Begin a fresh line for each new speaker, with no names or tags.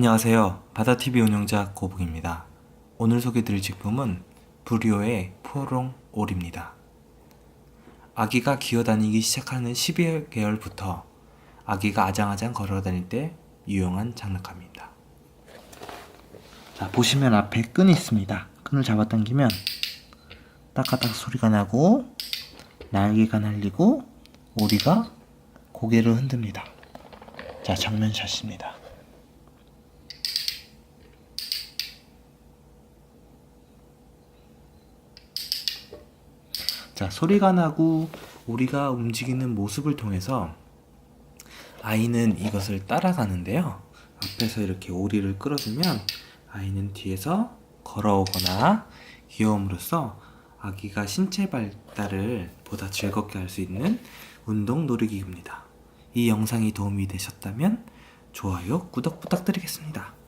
안녕하세요. 바다TV 운영자 고북입니다. 오늘 소개드릴 제품은 브리오의 포롱 올입니다. 아기가 기어다니기 시작하는 12개월부터 아기가 아장아장 걸어다닐 때 유용한 장난감입니다. 자, 보시면 앞에 끈이 있습니다. 끈을 잡아당기면 따까딱 소리가 나고 날개가 날리고 오리가 고개를 흔듭니다. 자, 정면샷입니다. 자, 소리가 나고 우리가 움직이는 모습을 통해서 아이는 이것을 따라가는데요. 앞에서 이렇게 오리를 끌어주면 아이는 뒤에서 걸어오거나 귀여움으로써 아기가 신체 발달을 보다 즐겁게 할 수 있는 운동 놀이기구입니다. 이 영상이 도움이 되셨다면 좋아요, 구독 부탁드리겠습니다.